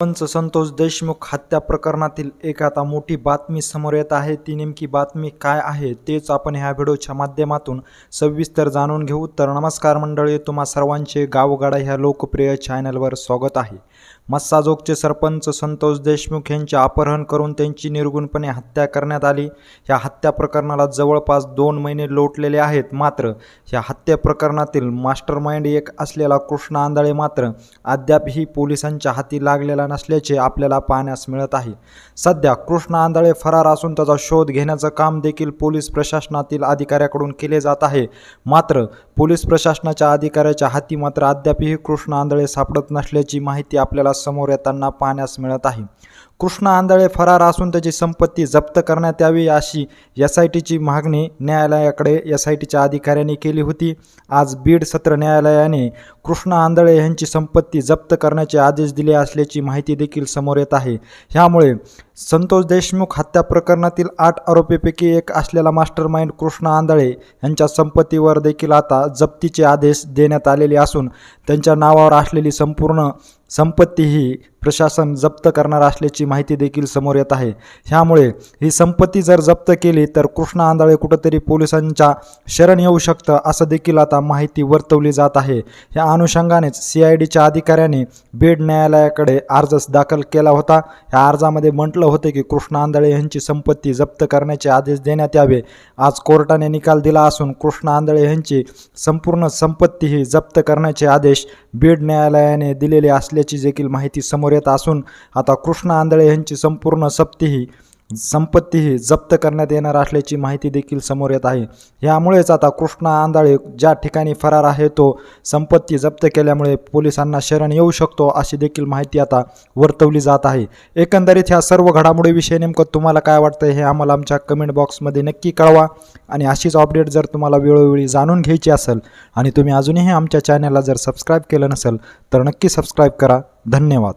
पंच संतोष देशमुख हत्या प्रकरणातील एक आता मोठी बातमी समोर येत आहे. ती नेमकी बातमी काय आहे तेच आपण ह्या व्हिडिओच्या माध्यमातून सविस्तर जाणून घेऊ. तर नमस्कार मंडळी तुम्हा सर्वांचे गावगाडा ह्या लोकप्रिय चॅनलवर स्वागत आहे. मस्साजोगचे सरपंच संतोष देशमुख यांचे अपहरण करून त्यांची निर्गुणपणे हत्या करण्यात आली. ह्या हत्या प्रकरणाला जवळपास दोन महिने लोटलेले आहेत. मात्र ह्या हत्या प्रकरणातील मास्टर माइंड एक असलेला कृष्ण आंधळे मात्र अद्यापही पोलिसांच्या हाती लागलेला नसल्याचे आपल्याला पाहण्यास मिळत आहे. सध्या कृष्ण आंधळे फरार असून त्याचा शोध घेण्याचं काम देखील पोलीस प्रशासनातील अधिकाऱ्याकडून केले जात आहे. मात्र पोलीस प्रशासनाच्या अधिकाऱ्याच्या हाती मात्र अद्यापही कृष्ण आंधळे सापडत नसल्याची माहिती आपल्याला समोर येताना पाहण्यास मिळत आहे. कृष्ण आंधळे फरार असून त्याची संपत्ती जप्त करण्यात यावी अशी एस आय टीची मागणी न्यायालयाकडे एस आय टीच्या अधिकाऱ्यांनी केली होती. आज बीड सत्र न्यायालयाने कृष्ण आंधळे यांची संपत्ती जप्त करण्याचे आदेश दिले असल्याची माहिती देखील समोर येत आहे. ह्यामुळे संतोष देशमुख हत्या प्रकरणातील आठ आरोपीपैकी एक असलेला मास्टर माइंड कृष्ण आंधळे यांच्या संपत्तीवर देखील आता जप्तीचे आदेश देण्यात आलेले असून त्यांच्या नावावर असलेली संपूर्ण संपत्ती ही प्रशासन जप्त करणार असल्याची माहिती देखील समोर येत आहे. ह्यामुळे ही संपत्ती जर जप्त केली तर कृष्ण आंधळे कुठंतरी पोलिसांच्या शरण येऊ शकतं असं देखील आता माहिती वर्तवली जात आहे. ह्या अनुषंगानेच सी आय डीच्या अधिकाऱ्याने बीड न्यायालयाकडे अर्ज दाखल केला होता. या अर्जामध्ये म्हटलं होते की कृष्ण आंधळे यांची संपत्ती जप्त करण्याचे आदेश देण्यात यावे. आज कोर्टाने निकाल दिला असून कृष्ण आंधळे यांची संपूर्ण संपत्ती ही जप्त करण्याचे आदेश बीड न्यायालयाने दिलेले असल्याची देखील माहिती समोर येत असून आता कृष्ण आंधळे यांची संपूर्ण सप्ती ही संपत्ती ही जप्त करण्यात येणार असल्याची माहिती देखील समोर येत आहे. यामुळेच आता कृष्णा आंधळे ज्या ठिकाणी फरार आहे तो संपत्ती जप्त केल्यामुळे पोलिसांना शरण येऊ शकतो अशी देखील माहिती आता वर्तवली जात आहे. एकंदरीत ह्या सर्व घडामोडीविषयी नेमकं तुम्हाला काय वाटतं हे आम्हाला आमच्या कमेंट बॉक्समध्ये नक्की कळवा. आणि अशीच अपडेट जर तुम्हाला वेळोवेळी जाणून घ्यायची असेल आणि तुम्ही अजूनही आमच्या चॅनलला जर सबस्क्राईब केलं नसेल तर नक्की सबस्क्राईब करा. धन्यवाद.